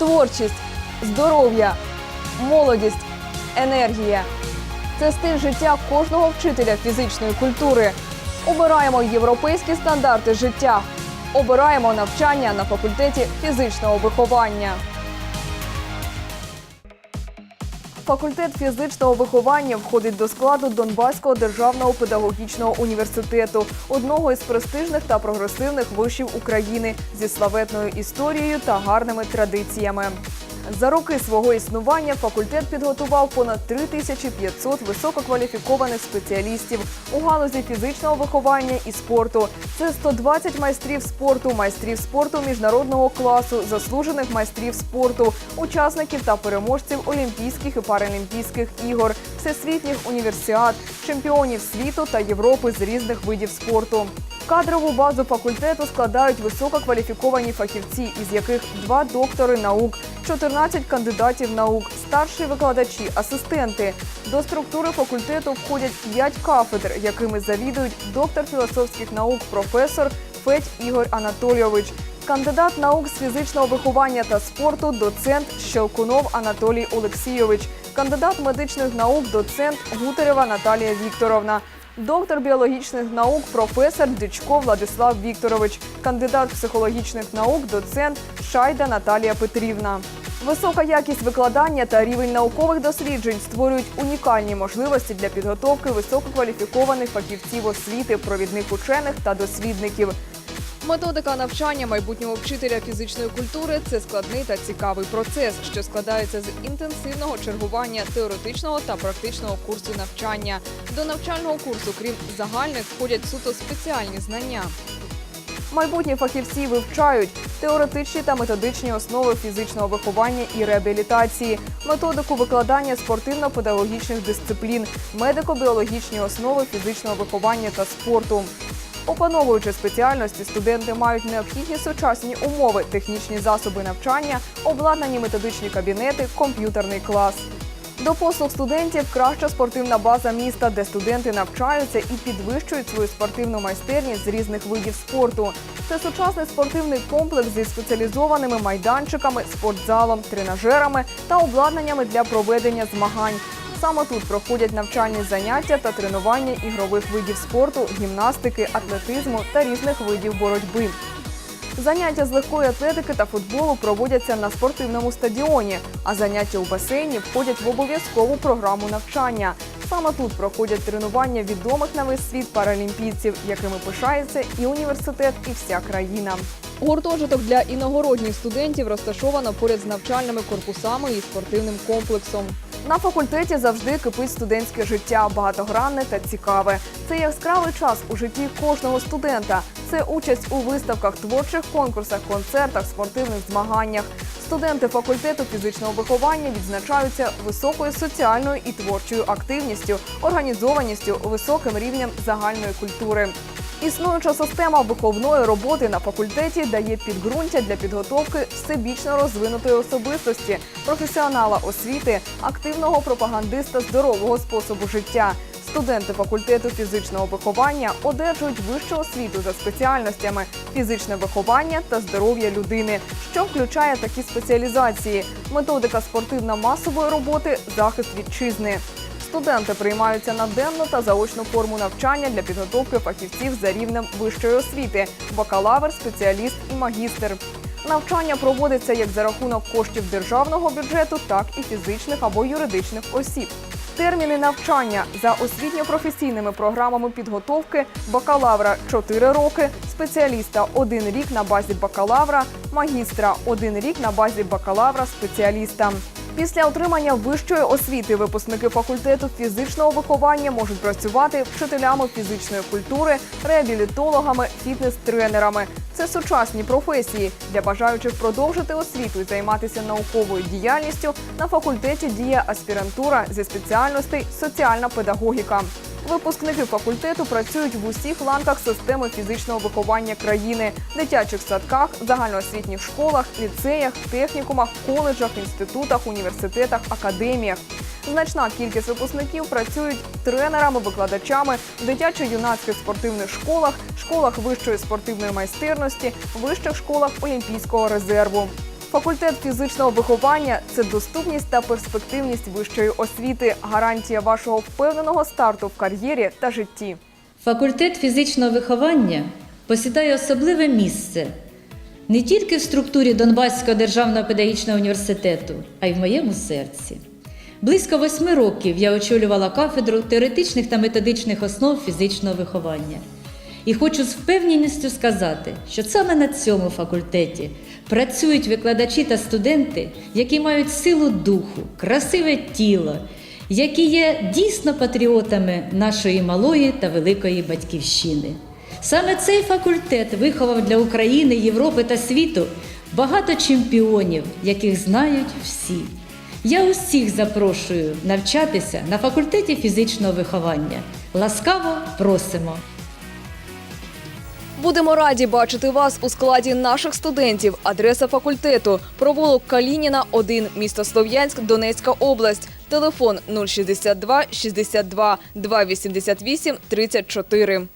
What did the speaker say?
творчість, здоров'я, молодість, енергія. Це стиль життя кожного вчителя фізичної культури. Обираємо європейські стандарти життя. Обираємо навчання на факультеті фізичного виховання. Факультет фізичного виховання входить до складу Донбаського державного педагогічного університету, одного із престижних та прогресивних вишів України зі славетною історією та гарними традиціями. За роки свого існування факультет підготував понад 3500 висококваліфікованих спеціалістів у галузі фізичного виховання і спорту. Це 120 майстрів спорту, майстрів спорту міжнародного класу, заслужених майстрів спорту, учасників та переможців Олімпійських і Паралімпійських ігор, всесвітніх універсіад, чемпіонів світу та Європи з різних видів спорту. Кадрову базу факультету складають висококваліфіковані фахівці, із яких два доктори наук, 14 кандидатів наук, старші викладачі, асистенти. До структури факультету входять 5 кафедр, якими завідують доктор філософських наук, професор Федь Ігор Анатолійович, кандидат наук з фізичного виховання та спорту, доцент Щелкунов Анатолій Олексійович, кандидат медичних наук, доцент Гутерева Наталія Вікторовна. Доктор біологічних наук, професор Дичко Владислав Вікторович, кандидат психологічних наук, доцент Шайда Наталія Петрівна. Висока якість викладання та рівень наукових досліджень створюють унікальні можливості для підготовки висококваліфікованих фахівців освіти, провідних учених та дослідників. Методика навчання майбутнього вчителя фізичної культури це складний та цікавий процес, що складається з інтенсивного чергування теоретичного та практичного курсу навчання. До навчального курсу, крім загальних, входять суто спеціальні знання. Майбутні фахівці вивчають теоретичні та методичні основи фізичного виховання і реабілітації, методику викладання спортивно-педагогічних дисциплін, медико-біологічні основи фізичного виховання та спорту. Опановуючи спеціальності, студенти мають необхідні сучасні умови, технічні засоби навчання, обладнані методичні кабінети, комп'ютерний клас. До послуг студентів краща спортивна база міста, де студенти навчаються і підвищують свою спортивну майстерність з різних видів спорту. Це сучасний спортивний комплекс зі спеціалізованими майданчиками, спортзалом, тренажерами та обладнаннями для проведення змагань. Саме тут проходять навчальні заняття та тренування ігрових видів спорту, гімнастики, атлетизму та різних видів боротьби. Заняття з легкої атлетики та футболу проводяться на спортивному стадіоні, а заняття у басейні входять в обов'язкову програму навчання. Саме тут проходять тренування відомих на весь світ паралімпійців, якими пишається і університет, і вся країна. Гуртожиток для іногородніх студентів розташовано поряд з навчальними корпусами і спортивним комплексом. На факультеті завжди кипить студентське життя, багатогранне та цікаве. Це яскравий час у житті кожного студента. Це участь у виставках, творчих конкурсах, концертах, спортивних змаганнях. Студенти факультету фізичного виховання відзначаються високою соціальною і творчою активністю, організованістю, високим рівнем загальної культури. Існуюча система виховної роботи на факультеті дає підґрунтя для підготовки всебічно розвинутої особистості, професіонала освіти, активного пропагандиста здорового способу життя. Студенти факультету фізичного виховання одержують вищу освіту за спеціальностями фізичне виховання та здоров'я людини, що включає такі спеціалізації: методика спортивно-масової роботи, захист вітчизни. Студенти приймаються на денну та заочну форму навчання для підготовки фахівців за рівнем вищої освіти бакалавр, спеціаліст і магістр. Навчання проводиться як за рахунок коштів державного бюджету, так і фізичних або юридичних осіб. Терміни навчання за освітньо-професійними програмами підготовки бакалавра 4 роки, спеціаліста 1 рік на базі бакалавра, магістра 1 рік на базі бакалавра спеціаліста. Після отримання вищої освіти випускники факультету фізичного виховання можуть працювати вчителями фізичної культури, реабілітологами, фітнес-тренерами. Це сучасні професії для бажаючих продовжити освіту і займатися науковою діяльністю. На факультеті діє аспірантура зі спеціальностей соціальна педагогіка. Випускники факультету працюють в усіх ланках системи фізичного виховання країни, дитячих садках, загальноосвітніх школах, ліцеях, технікумах, коледжах, інститутах, університетах, академіях. Значна кількість випускників працюють тренерами, викладачами в дитячо-юнацьких спортивних школах, школах вищої спортивної майстерності, вищих школах Олімпійського резерву. Факультет фізичного виховання це доступність та перспективність вищої освіти, гарантія вашого впевненого старту в кар'єрі та житті. Факультет фізичного виховання посідає особливе місце не тільки в структурі Донбаського державного педагогічного університету, а й в моєму серці. Близько восьми років я очолювала кафедру теоретичних та методичних основ фізичного виховання. І хочу з впевненістю сказати, що саме на цьому факультеті працюють викладачі та студенти, які мають силу духу, красиве тіло, які є дійсно патріотами нашої малої та великої батьківщини. Саме цей факультет виховав для України, Європи та світу багато чемпіонів, яких знають всі. Я усіх запрошую навчатися на факультеті фізичного виховання. Ласкаво просимо! Будемо раді бачити вас у складі наших студентів. Адреса факультету провулок Калініна, 1, місто Слов'янськ, Донецька область. Телефон 062 62 288 34.